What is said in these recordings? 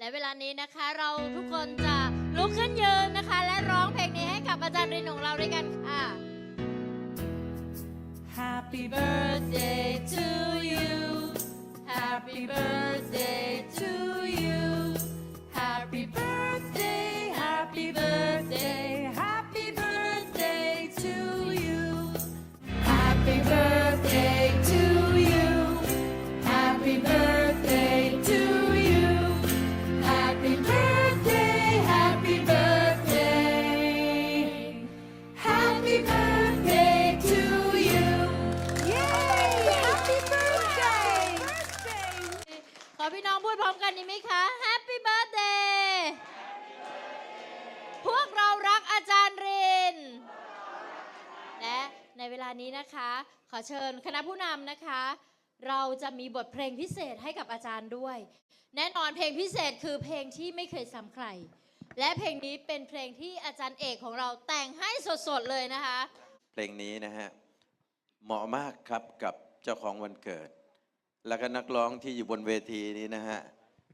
และเวลานี้นะคะเราทุกคนจะลุกขึ้นยืนนะคะ และร้องเพลงนี้ให้กับอาจารย์รินของเราด้วยกันค่ะ Happy birthday to you Happy birthday ลานี้นะคะ ขอเชิญคณะผู้นำนะคะ เราจะมีบทเพลงพิเศษให้กับอาจารย์ด้วย แน่นอนเพลงพิเศษคือเพลงที่ไม่เคยซ้ำใคร และเพลงนี้เป็นเพลงที่อาจารย์เอกของเราแต่งให้สดๆเลยนะคะ เพลงนี้นะฮะเหมาะมากครับกับเจ้าของวันเกิด แล้วก็นักร้องที่อยู่บนเวทีนี้นะฮะ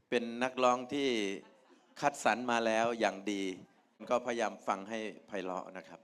เป็นนักร้องที่คัดสรรมาแล้วอย่างดี ก็พยายามฟังให้ไพเราะนะครับ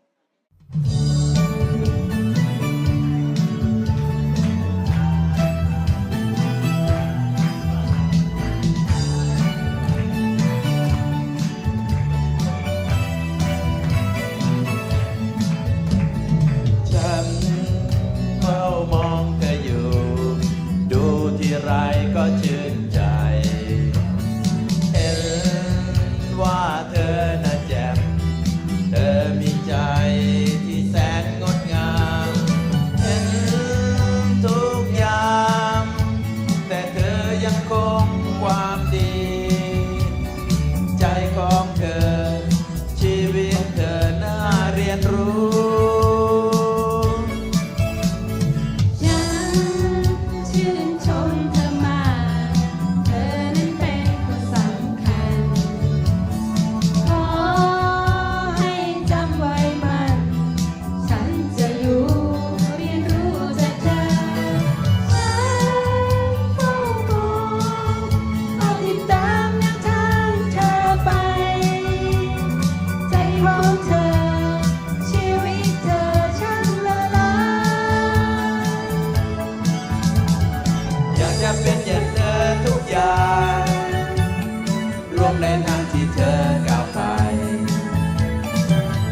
ในทางที่เธอก้าวไป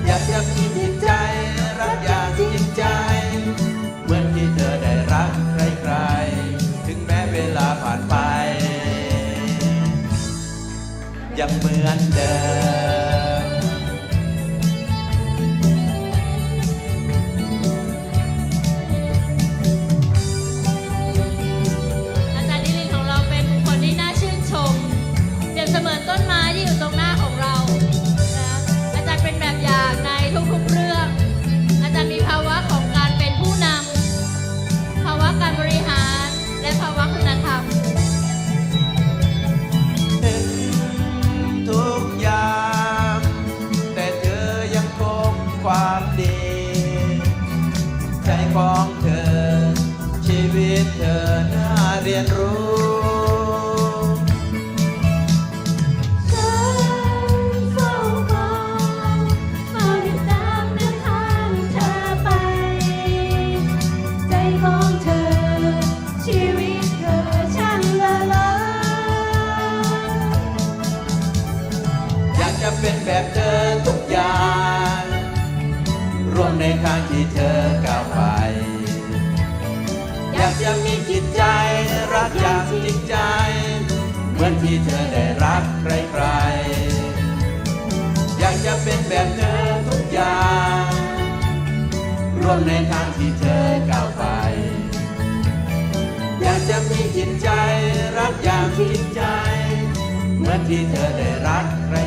อยากจะมีจิตใจรักอย่างจริงใจ เหมือนที่เธอได้รักใครๆ ถึงแม้เวลาผ่านไป ยังเหมือนเดิมากจะเป็นแบบเธอทุกอย่างร่วมในทางที่เธอก้าวไป อยากจะมีจิตใจ รักอย่างจริงใจ เหมือนที่เธอได้รักใครๆ อยากจะเป็นแบบเธอทุกอย่างร่วมในทางที่เธอก้าวไป อยากจะมีจิตใจรักอย่างจริงใจ เหมือนที่เธอได้รักใคร